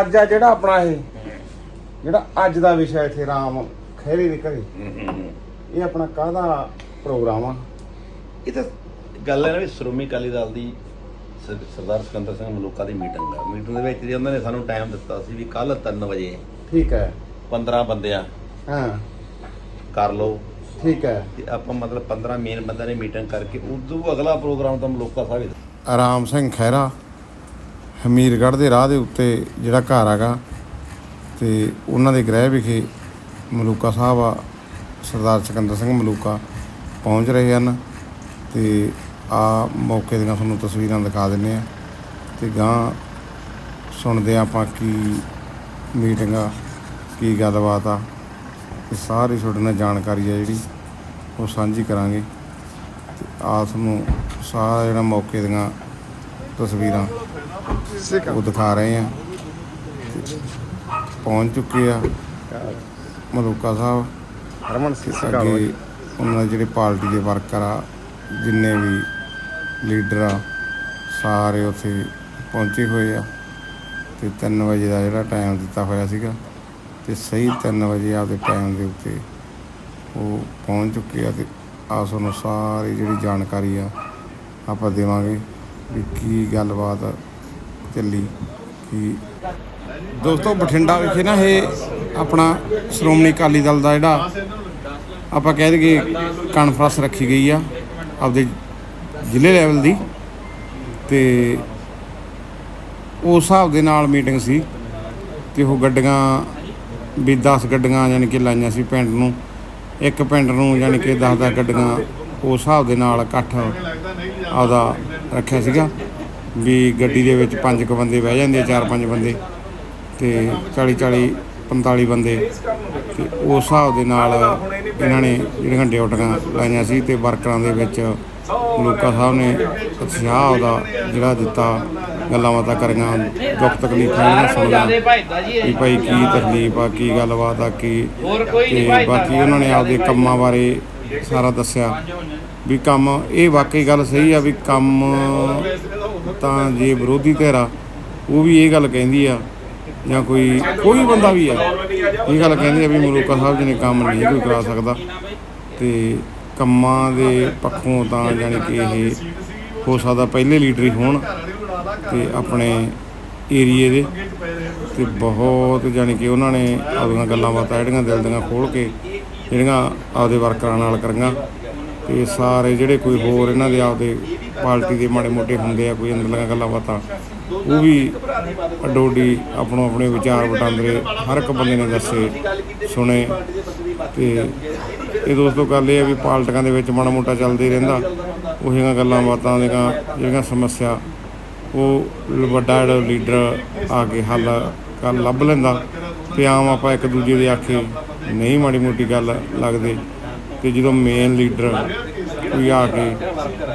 ਅੱਜ ਆ ਜਿਹੜਾ ਆਪਣਾ ਇਹ ਜਿਹੜਾ ਅੱਜ ਦਾ ਵਿਸ਼ਾ ਇੱਥੇ ਰਾਮ ਖੈਰੇ ਦੇ ਘਰੇ। ਇਹ ਆਪਣਾ ਕਾਹਦਾ ਪ੍ਰੋਗਰਾਮ ਆ? ਇਹ ਤਾਂ ਗੱਲ ਹੈ ਨਾ ਵੀ ਸ਼੍ਰੋਮਣੀ ਅਕਾਲੀ ਦਲ ਦੀ ਸ- ਸਰਦਾਰ ਸਿਕੰਦਰ ਸਿੰਘ ਮਲੂਕਾ ਦੀ ਮੀਟਿੰਗ ਆ। ਮੀਟਿੰਗ ਦੇ ਵਿੱਚ ਜੀ ਉਹਨਾਂ ਨੇ ਸਾਨੂੰ ਟਾਈਮ ਦਿੱਤਾ ਸੀ ਵੀ ਕੱਲ 3 ਵਜੇ ਠੀਕ ਹੈ। 15 ਬੰਦਿਆਂ ਹਾਂ। ਕਰ ਲਓ। ਠੀਕ ਹੈ। ਤੇ ਆਪਾਂ ਮਤਲਬ 15 ਮੇਨ ਬੰਦਿਆਂ ਨੇ ਮੀਟਿੰਗ ਕਰਕੇ ਉਦੋਂ ਅਗਲਾ ਪ੍ਰੋਗਰਾਮ ਤਾਂ ਮਲੂਕਾ ਸਾਹਿਬ ਹੀ ਦਾ। ਰਾਮ ਸਿੰਘ ਖਹਿਰਾ। ਹਮੀਰਗੜ੍ਹ ਦੇ ਰਾਹ ਦੇ ਉੱਤੇ ਜਿਹੜਾ ਘਰ ਹੈਗਾ ਤੇ ਉਹਨਾਂ ਦੇ ਗ੍ਰਹਿ ਵਿਖੇ ਮਲੂਕਾ ਸਾਹਿਬ ਆ, ਸਰਦਾਰ ਸਿਕੰਦਰ ਸਿੰਘ ਮਲੂਕਾ ਪਹੁੰਚ ਰਹੇ ਹਨ ਤੇ ਆ ਮੌਕੇ ਦੀਆਂ ਤੁਹਾਨੂੰ ਤਸਵੀਰਾਂ ਦਿਖਾ ਦਿੰਨੇ ਆ ਤੇ ਗਾਂ ਸੁਣਦੇ ਹਾਂ ਆਪਾਂ ਕੀ ਮੀਟਿੰਗ ਆ, ਕੀ ਗੱਲਬਾਤ ਆ ਤੇ ਸਾਰੀ ਤੁਹਾਡੇ ਨਾਲ ਜਾਣਕਾਰੀ ਆ ਜਿਹੜੀ ਉਹ ਸਾਂਝੀ ਕਰਾਂਗੇ ਤੇ ਆ ਤੁਹਾਨੂੰ ਸਾਰਾ ਜਿਹੜਾ ਮੌਕੇ ਦੀਆਂ ਤਸਵੀਰਾਂ ਉਹ ਦਿਖਾ ਰਹੇ ਆ। ਪਹੁੰਚ ਚੁੱਕੇ ਆ ਮਲੂਕਾ ਸਾਹਿਬ। ਹਰਮਨ ਅੱਗੇ ਉਹਨਾਂ ਦੇ ਜਿਹੜੇ ਪਾਰਟੀ ਦੇ ਵਰਕਰ ਆ ਜਿੰਨੇ ਵੀ ਲੀਡਰ ਆ ਸਾਰੇ ਉੱਥੇ ਪਹੁੰਚੇ ਹੋਏ ਆ। ਤੇ 3 ਵਜੇ ਦਾ ਜਿਹੜਾ ਟਾਈਮ ਦਿੱਤਾ ਹੋਇਆ ਸੀਗਾ ਤੇ ਸਹੀ 3 ਵਜੇ ਆਪਦੇ ਟਾਈਮ ਦੇ ਉੱਤੇ ਉਹ ਪਹੁੰਚ ਚੁੱਕੇ ਆ ਤੇ ਆ ਤੁਹਾਨੂੰ ਸਾਰੀ ਜਿਹੜੀ ਜਾਣਕਾਰੀ ਆ ਆਪਾਂ ਦੇਵਾਂਗੇ ਵੀ ਕੀ ਗੱਲਬਾਤ ਚੱਲੀ। ਕੀ ਦੋਸਤੋ, ਬਠਿੰਡਾ ਵਿਖੇ ਨਾ ਇਹ ਆਪਣਾ ਸ਼੍ਰੋਮਣੀ ਅਕਾਲੀ ਦਲ ਦਾ ਜਿਹੜਾ ਆਪਾਂ ਕਹਿ ਦਈਏ ਕਾਨਫਰੰਸ ਰੱਖੀ ਗਈ ਆ ਆਪਦੇ ਜ਼ਿਲ੍ਹੇ ਲੈਵਲ ਦੀ। ਤੇ ਉਸ ਹਿਸਾਬ ਦੇ ਨਾਲ ਮੀਟਿੰਗ ਸੀ ਤੇ ਉਹ ਗੱਡੀਆਂ ਵੀ 10 ਗੱਡੀਆਂ ਯਾਨੀ ਕਿ ਲਾਈਆਂ ਸੀ ਪਿੰਡ ਨੂੰ। ਇੱਕ ਪਿੰਡ ਨੂੰ ਯਾਨੀ ਕਿ 10-10 ਗੱਡੀਆਂ ਉਸ ਹਿਸਾਬ ਦੇ ਨਾਲ ਇਕੱਠ ਆਪਦਾ ਰੱਖਿਆ ਸੀਗਾ। ਵੀ ਗੱਡੀ ਦੇ ਵਿੱਚ ਪੰਜ ਕੁ ਬੰਦੇ ਬਹਿ ਜਾਂਦੇ ਆ, ਚਾਰ ਪੰਜ ਬੰਦੇ ਤੇ 40 40 45 ਬੰਦੇ ਤੇ ਉਸ ਹਿਸਾਬ ਦੇ ਨਾਲ ਇਹਨਾਂ ਨੇ ਜਿਹੜੀਆਂ ਡਿਊਟੀਆਂ ਲਾਈਆਂ ਸੀ ਤੇ ਵਰਕਰਾਂ ਦੇ ਵਿੱਚ ਮਲੂਕਾ ਸਾਹਿਬ ਨੇ ਉਤਸ਼ਾਹ ਉਹਦਾ ਜਿਹੜਾ ਦਿੱਤਾ ਗੱਲਾਂ ਬਾਤਾਂ ਕਰੀਆਂ ਦੁੱਖ ਤਕਲੀਫਾਂ ਇਹਨਾਂ ਸੁਣੀਆਂ ਵੀ ਭਾਈ ਕੀ ਤਕਲੀਫ ਆ ਕੀ ਗੱਲਬਾਤ ਆ ਕੀ ਤੇ ਬਾਕੀ ਉਹਨਾਂ ਨੇ ਆਪਦੇ ਕੰਮਾਂ ਬਾਰੇ ਸਾਰਾ ਦੱਸਿਆ ਵੀ ਕੰਮ ਇਹ ਵਾਕਈ ਗੱਲ ਸਹੀ ਆ ਵੀ ਕੰਮ ਤਾਂ ਜੇ ਵਿਰੋਧੀ ਧਿਰ ਆ, ਉਹ ਵੀ ਇਹ ਗੱਲ ਕਹਿੰਦੀ ਆ, ਜਾਂ ਕੋਈ ਕੋਈ ਬੰਦਾ ਵੀ ਆ, ਇਹ ਗੱਲ ਕਹਿੰਦੀ ਆ ਵੀ ਮਲੂਕਾ ਸਾਹਿਬ ਜੀ ਨੇ ਕੰਮ ਨਹੀਂ ਕੋਈ ਕਰਾ ਸਕਦਾ, ਤੇ ਕੰਮਾਂ ਦੇ ਪੱਖੋਂ ਤਾਂ ਜਾਣੀ ਕਿ ਇਹ ਹੋ ਸਕਦਾ ਪਹਿਲੇ ਲੀਡਰ ਹੀ ਹੋਣ, ਤੇ ਆਪਣੇ ਏਰੀਏ ਦੇ, ਤੇ ਬਹੁਤ ਜਾਣੀ ਕਿ ਉਹਨਾਂ ਨੇ ਆਪਣੀਆਂ ਗੱਲਾਂ ਬਾਤਾਂ ਜਿਹੜੀਆਂ ਦਿਲ ਦੀਆਂ ਖੋਲ ਕੇ, ਜਿਹੜੀਆਂ ਆਪਦੇ ਵਰਕਰਾਂ ਨਾਲ ਕਰੀਆਂ ਤੇ ਸਾਰੇ ਜਿਹੜੇ ਕੋਈ ਹੋਰ ਇਹਨਾਂ ਦੇ ਆਪਦੇ ਪਾਰਟੀ ਦੇ ਮਾੜੇ ਮੋਟੇ ਹੁੰਦੇ ਆ, ਕੋਈ ਅੰਦਰਲੀਆਂ ਗੱਲਾਂ ਬਾਤਾਂ, ਉਹ ਵੀ ਅਡੋਡੀ ਆਪਣੋ ਆਪਣੇ ਵਿਚਾਰ ਵਟਾਂਦਰੇ ਹਰ ਇੱਕ ਬੰਦੇ ਨੇ ਦੱਸੇ, ਸੁਣੇ ਤੇ ਇਹ ਦੋਸਤੋ ਗੱਲ ਇਹ ਆ ਵੀ ਪਾਲਟਕਾਂ ਦੇ ਵਿੱਚ ਮਾੜਾ ਮੋਟਾ ਚੱਲਦੇ ਰਹਿੰਦਾ ਉਹੀਆਂ ਗੱਲਾਂ ਬਾਤਾਂ ਦੀਆਂ ਜਿਹੜੀਆਂ ਸਮੱਸਿਆ, ਉਹ ਲ- ਵੱਡਾ ਜਿਹੜਾ ਲੀਡਰ ਆ ਕੇ ਹੱਲ ਕਰ ਲੱਭ ਲੈਂਦਾ ਤੇ ਆਮ ਆਪਾਂ ਇੱਕ ਦੂਜੇ ਦੇ ਆਖੇ ਨਹੀਂ ਮਾੜੀ ਮੋਟੀ ਗੱਲ ਲੱਗਦੇ। ਤੇ ਜਦੋਂ ਮੇਨ ਲੀਡਰ ਕੋਈ ਆ ਕੇ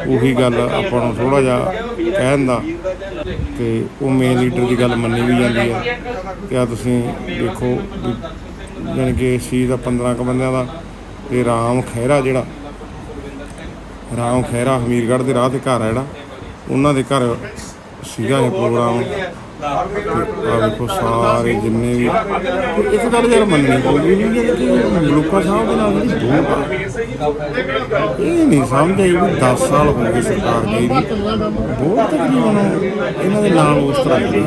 ਉਹੀ ਗੱਲ ਆਪਾਂ ਨੂੰ ਥੋੜਾ ਜਿਹਾ ਕਹਿ ਦਿੰਦਾ ਤੇ ਉਹ ਮੇਨ ਲੀਡਰ ਦੀ ਗੱਲ ਮੰਨੀ ਵੀ ਜਾਂਦੀ ਆ। ਤੇ ਆ ਤੁਸੀਂ ਦੇਖੋ ਵੀ ਜਾਣੀ ਕਿ ਸੀ ਦਾ 15 ਕ ਬੰਦਿਆਂ ਦਾ ਤੇ ਰਾਮ ਖਹਿਰਾ ਜਿਹੜਾ, ਰਾਮ ਖਹਿਰਾ ਹਮੀਰਗੜ੍ਹ ਦੇ ਰਾਹ ਤੇ ਘਰ ਆ ਜਿਹੜਾ, ਉਹਨਾਂ ਦੇ ਘਰ ਸੀਗਾ ਇਹ ਪ੍ਰੋਗਰਾਮ ਆ ਵੇਖੋ ਸਾਰੇ ਜਿੰਨੇ ਵੀ ਇੱਕ ਗੱਲ ਯਾਰ ਮੰਨਣੀ ਪਊਗੀ ਵੀ ਕਿ ਮਲੂਕਾ ਸਾਹਿਬ ਦੇ ਨਾਲ ਜਿਹੜੀ ਦੋਟ ਆ ਇਹ ਨਹੀਂ ਸਮਝ ਆਈ ਵੀ 10 ਸਾਲ ਹੋ ਗਏ ਸਰਕਾਰ ਗਈ ਨੂੰ। ਬਹੁਤ ਤਕਰੀਬਨ ਇਹਨਾਂ ਦੇ ਨਾਲ ਉਸ ਤਰ੍ਹਾਂ ਹੀ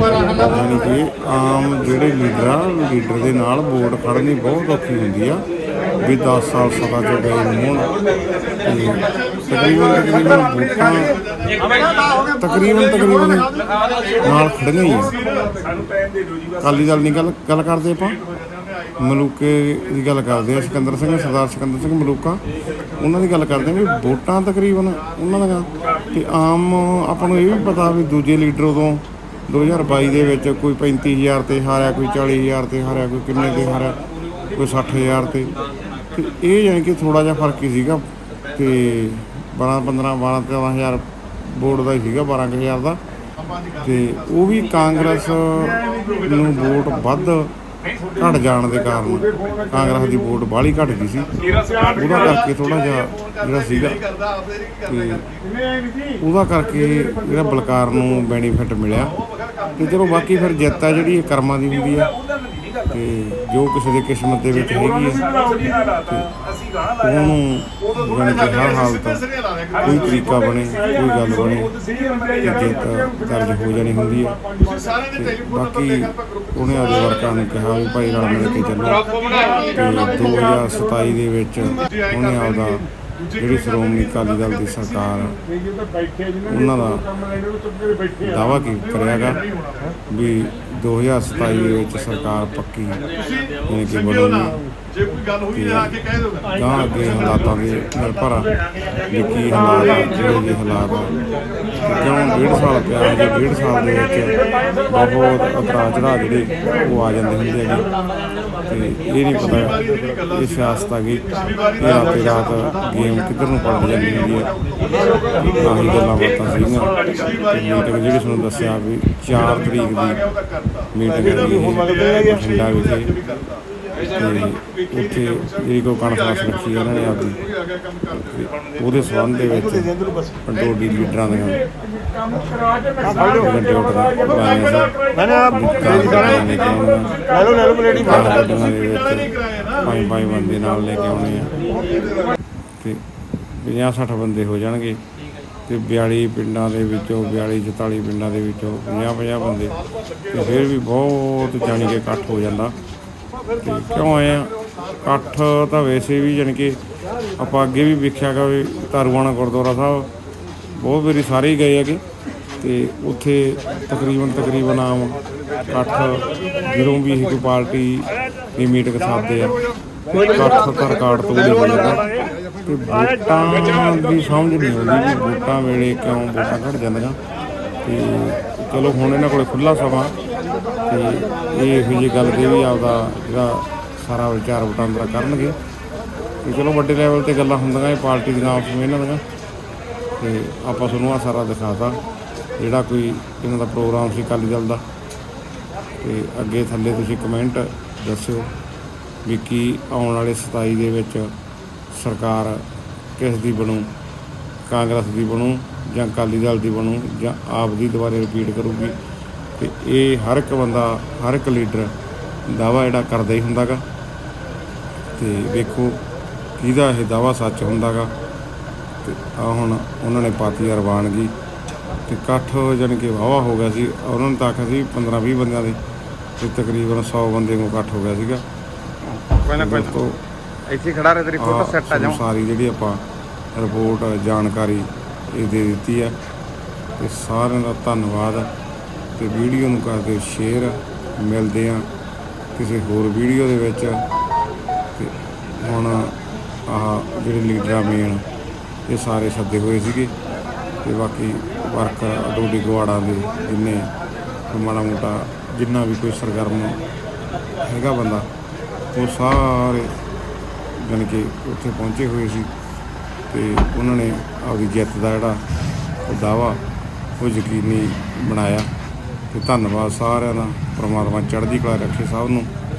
ਯਾਨੀ ਕਿ ਆਮ ਜਿਹੜੇ ਲੀਡਰ ਆ ਲੀਡਰ ਦੇ ਨਾਲ ਵੋਟ ਫੜਨੀ ਬਹੁਤ ਔਖੀ ਹੁੰਦੀ ਆ। ਵੀ 10 ਸਾਲ ਸਭਾ ਚ ਗਏ ਹੋਣ। ਤਕਰੀਬਨ ਤਕਰੀਬਨ ਵੋਟਾਂ ਤਕਰੀਬਨ ਤਕਰੀਬਨ ਨਾਲ ਖੜੀਆਂ ਹੀ ਆ। ਅਕਾਲੀ ਦਲ ਨਹੀਂ ਗੱਲ ਗੱਲ ਕਰਦੇ ਆਪਾਂ। ਮਲੂਕੇ ਦੀ ਗੱਲ ਕਰਦੇ ਆ, ਸਿਕੰਦਰ ਸਿੰਘ, ਸਰਦਾਰ ਸਿਕੰਦਰ ਸਿੰਘ ਮਲੂਕਾ। ਉਹਨਾਂ ਦੀ ਗੱਲ ਕਰਦੇ ਆ ਵੀ ਵੋਟਾਂ ਤਕਰੀਬਨ, ਉਹਨਾਂ ਦੀਆਂ। ਤੇ ਆਮ ਆਪਾਂ ਨੂੰ ਇਹ ਵੀ ਪਤਾ ਵੀ ਦੂਜੇ ਲੀਡਰ ਉਦੋਂ 2022 ਦੇ ਵਿੱਚ ਕੋਈ 35000 ਤੇ ਹਾਰਿਆ, ਕੋਈ 40000 ਤੇ ਹਾਰਿਆ, ਕੋਈ ਕਿੰਨੇ ਤੇ ਹਾਰਿਆ। ਕੋਈ 60000 ਤੇ। ਤੇ ਇਹ ਯਾਨੀ ਕਿ ਥੋੜਾ ਜਿਹਾ ਫ਼ਰਕ ਹੀ ਸੀਗਾ ਤੇ 12 15 12 13000 ਵੋਟ ਦਾ ਹੀ ਸੀਗਾ 12000 ਦਾ। ਤੇ ਉਹ ਵੀ ਕਾਂਗਰਸ ਨੂੰ ਵੋਟ ਵੱਧ ਘਟ ਜਾਣ ਦੇ ਕਾਰਨ ਕਾਂਗਰਸ ਦੀ ਵੋਟ ਬਾਹਲੀ ਘਟ ਗਈ ਸੀ। ਉਹਦਾ ਕਰਕੇ ਥੋੜਾ ਜਿਹਾ ਜਿਹੜਾ ਸੀਗਾ ਤੇ ਉਹਦਾ ਕਰਕੇ ਜਿਹੜਾ ਬਲਕਾਰ ਨੂੰ ਬੈਨੀਫਿਟ ਮਿਲਿਆ। ਤੇ ਚਲੋ ਬਾਕੀ ਫਿਰ ਜਿੱਤ ਆ ਜਿਹੜੀ ਇਹ ਕਰਮਾਂ ਦੀ ਹੁੰਦੀ ਆ। ਤੇ ਜੋ ਕਿਸੇ ਦੇ ਕਿਸਮਤ ਦੇ ਵਿੱਚ ਹੈਗੀ ਆ ਉਹਨੂੰ ਜਾਣੀ ਕਿ ਹਰ ਹਾਲਤ ਕੋਈ ਤਰੀਕਾ ਬਣੇ ਕੋਈ ਗੱਲ ਬਣੇ ਤੇ ਜਿੱਤ ਦਰਜ ਹੋ ਜਾਣੀ ਹੁੰਦੀ ਹੈ ਤੇ ਬਾਕੀ ਉਹਨੇ ਆਪਦੇ ਵਰਕਰਾਂ ਨੂੰ ਕਿਹਾ ਵੀ ਭਾਈ ਰਲ ਮਿਲ ਕੇ ਚੱਲੋ। ਤੇ 2027 ਦੇ ਵਿੱਚ ਉਹਨੇ ਆਪਦਾ ਜਿਹੜੀ ਸ਼੍ਰੋਮਣੀ ਅਕਾਲੀ ਦਲ ਦੀ ਸਰਕਾਰ ਉਹਨਾਂ ਦਾ ਦਾਵਾ ਕੀ ਕਰਿਆਗਾ ਵੀ 2027 ਦੇ ਵਿੱਚ ਸਰਕਾਰ ਪੱਕੀ ਯਾਨੀ ਕਿ ਬਣੂਗੀ। ਜੇ ਕੋਈ ਗੱਲ ਹੋਈ ਆ ਕੇ ਕਹਿ ਦਿਓ ਗਾਂ ਅੱਗੇ ਹਾਲਾਤਾਂ ਦੇ ਨਿਰਭਰ ਆ ਵੀ ਕੀ ਹਾਲਾਤ ਆ ਜਿਹੜੇ ਜਿਹੇ ਹਾਲਾਤ ਆ। ਕਿਉਂ ਡੇਢ ਸਾਲ ਪਿਆ, ਜੇ ਡੇਢ ਸਾਲ ਦੇ ਵਿੱਚ ਬਹੁਤ ਉਤਰਾਅ ਚੜਾਅ ਜਿਹੜੇ ਉਹ ਆ ਜਾਂਦੇ ਹੁੰਦੇ ਹੈਗੇ ਤੇ ਇਹ ਨਹੀਂ ਪਤਾ ਇਹ ਸਿਆਸਤ ਆ ਗਈ, ਇਹ ਰਾਤੇ ਰਾਤ ਗੇਮ ਕਿੱਧਰ ਨੂੰ ਪਲਟ ਜਾਂਦੀ ਹੁੰਦੀ ਹੈ ਆਹੀ ਗੱਲਾਂ ਬਾਤਾਂ ਸੀਗੀਆਂ। ਮੀਟਿੰਗ ਜਿਹੜੀ ਤੁਹਾਨੂੰ ਦੱਸਿਆ ਵੀ 4 ਤਰੀਕ ਦੀ ਮੀਟਿੰਗ ਹੈਗੀ ਇਹ ਬਠਿੰਡਾ ਵਿਖੇ ਤੇ ਉੱਥੇ ਜਿਹੜੀ ਕੋਈ ਕਾਨਫਰੰਸ ਰੱਖੀ ਇਹਨਾਂ ਨੇ ਆਪਦੀ ਉਹਦੇ ਸੰਬੰਧ ਦੇ ਵਿੱਚ ਪੰਡੋਡੀ ਲੀਡਰਾਂ ਦੀਆਂ ਗੱਡੇ ਉੱਠ ਲਾਈਆਂ ਸੀ ਮੈਨੇ ਆਪ ਲੈ ਲੈ ਲਓ ਲੈ ਲਓ ਦੇ ਵਿੱਚ ਪੰਜ ਪੰਜ ਬੰਦੇ ਨਾਲ ਲੈ ਕੇ ਆਉਣੇ ਆ। ਤੇ 50 60 ਬੰਦੇ ਹੋ ਜਾਣਗੇ ਤੇ 42 ਪਿੰਡਾਂ ਦੇ ਵਿੱਚੋਂ 42 44 ਪਿੰਡਾਂ ਦੇ ਵਿੱਚੋਂ 50 50 ਬੰਦੇ। ਤੇ ਫਿਰ ਵੀ ਬਹੁਤ ਜਾਣੀ ਕਿ ਇਕੱਠ ਹੋ ਜਾਂਦਾ। ਕਿਉਂ ਆਏ ਆ? ਇਕੱਠ ਤਾਂ ਵੈਸੇ ਵੀ ਜਾਣੀ ਕਿ ਆਪਾਂ ਅੱਗੇ ਵੀ ਵੇਖਿਆ ਗਾ ਵੀ ਤਾਰੂਆਣਾ ਗੁਰਦੁਆਰਾ ਸਾਹਿਬ, ਬਹੁਤ ਵਾਰੀ ਸਾਰੇ ਹੀ ਗਏ ਹੈਗੇ। ਤੇ ਉੱਥੇ ਤਕਰੀਬਨ ਤਕਰੀਬਨ ਆਮ ਇਕੱਠ ਜਦੋਂ ਵੀ ਇਹ ਕੋਈ ਪਾਰਟੀ ਦੀ ਮੀਟਿੰਗ ਸਾਧਦੇ ਆ, ਇਕੱਠ ਤਾਂ ਰਿਕਾਰਡ ਤੋਂ ਨਹੀਂ ਹੋ ਤੇ ਵੋਟਾਂ ਦੀ ਸਮਝ ਨਹੀਂ ਆਉਂਦੀ ਵੀ ਵੋਟਾਂ ਵੇਲੇ ਕਿਉਂ ਵੋਟਾਂ ਘਟ ਜਾਂਦੀਆਂ। ਤੇ ਚਲੋ ਹੁਣ ਇਹਨਾਂ ਕੋਲੇ ਖੁੱਲਾ ਸਮਾਂ ਤੇ ਇਹ ਇਹੋ ਜਿਹੀ ਗੱਲ ਤੇ ਵੀ ਆਪਦਾ ਜਿਹੜਾ ਸਾਰਾ ਵਿਚਾਰ ਵਟਾਂਦਰਾ ਕਰਨਗੇ। ਤੇ ਚਲੋ ਵੱਡੇ ਲੈਵਲ ਤੇ ਗੱਲਾਂ ਹੁੰਦੀਆਂ ਇਹ ਪਾਰਟੀ ਦੀਆਂ, ਆਪਸ ਵਿੱਚ ਇਹਨਾਂ ਦੀਆਂ। ਤੇ ਆਪਾਂ ਤੁਹਾਨੂੰ ਆ ਸਾਰਾ ਦਿਖਾਤਾ, ਜਿਹੜਾ ਕੋਈ ਇਹਨਾਂ ਦਾ ਪ੍ਰੋਗਰਾਮ ਸੀ ਅਕਾਲੀ ਦਲ ਦਾ। ਤੇ ਅੱਗੇ ਥੱਲੇ ਤੁਸੀਂ ਕਮੈਂਟ ਦੱਸਿਓ ਵੀ ਕੀ ਆਉਣ ਵਾਲੇ 27 ਦੇ ਵਿੱਚ ਸਰਕਾਰ ਕਿਸ ਦੀ ਬਣੂ, ਕਾਂਗਰਸ ਦੀ ਬਣੂ ਜਾਂ ਅਕਾਲੀ ਦਲ ਦੀ ਬਣੂ ਜਾਂ ਆਪ ਦੀ ਦੁਬਾਰੇ ਰਿਪੀਟ ਕਰੂਗੀ ਤੇ ਇਹ ਹਰ ਇੱਕ ਬੰਦਾ ਹਰ ਇੱਕ ਲੀਡਰ ਦਾਵਾ ਜਿਹੜਾ ਕਰਦਾ ਹੀ ਹੁੰਦਾਗਾ। ਤੇ ਵੇਖੋ ਕਿਹਦਾ ਇਹ ਦਾਵਾ ਸੱਚ ਹੁੰਦਾਗਾ। ਤੇ ਆ ਹੁਣ ਉਹਨਾਂ ਨੇ ਪਾਤੀ ਰਵਾਨਗੀ। ਤੇ ਇਕੱਠ ਜਾਣੀ ਕਿ ਵਾਹਵਾ ਹੋ ਗਿਆ ਸੀ। ਉਹਨਾਂ ਨੂੰ ਤਾਂ ਆਖਿਆ ਸੀ 15 20 ਬੰਦਿਆਂ ਦੇ ਤੇ ਤਕਰੀਬਨ 100 ਬੰਦੇ ਨੂੰ ਇਕੱਠ ਹੋ ਗਿਆ ਸੀਗਾ। ਪਹਿਲਾਂ ਦੋਸਤੋ ਇੱਥੇ ਖੜਾ ਰਹੇ ਤੇਰੀ ਫੋਟੋ ਸੈੱਟ ਆ ਜਾਉ ਸਾਰੀ ਜਿਹੜੀ ਆਪਾਂ ਰਿਪੋਰਟ ਜਾਣਕਾਰੀ ਇਹ ਦੇ ਦਿੱਤੀ ਆ। ਤੇ ਸਾਰਿਆਂ ਦਾ ਧੰਨਵਾਦ ਤੇ ਵੀਡੀਓ ਨੂੰ ਕਰਦੇ ਸ਼ੇਅਰ। ਮਿਲਦੇ ਆ ਕਿਸੇ ਹੋਰ ਵੀਡੀਓ ਦੇ ਵਿੱਚ। ਤੇ ਹੁਣ ਆਹ ਜਿਹੜੇ ਲੀਡਰਾਂ ਮੇਨ ਇਹ ਸਾਰੇ ਸੱਦੇ ਹੋਏ ਸੀਗੇ। ਤੇ ਬਾਕੀ ਵਰਕਰ ਅਡੋਡੀ ਗਵਾੜਾ ਦੇ ਜਿੰਨੇ ਮਾੜਾ ਮੋਟਾ ਜਿੰਨਾ ਵੀ ਕੋਈ ਸਰਗਰਮ ਹੈਗਾ ਬੰਦਾ, ਉਹ ਸਾਰੇ ਜਾਣੀ ਕੇ ਉੱਥੇ ਪਹੁੰਚੇ ਹੋਏ ਸੀ। ਤੇ ਉਹਨਾਂ ਨੇ ਆਪਦੀ ਜਿੱਤ ਦਾ ਜਿਹੜਾ ਉਹ ਦਾਵਾ ਉਹ ਯਕੀਨੀ ਬਣਾਇਆ। ਤੇ ਧੰਨਵਾਦ ਸਾਰਿਆਂ ਦਾ। ਪਰਮਾਤਮਾ ਚੜ੍ਹਦੀ ਕਲਾ ਰੱਖੇ ਸਭ ਨੂੰ।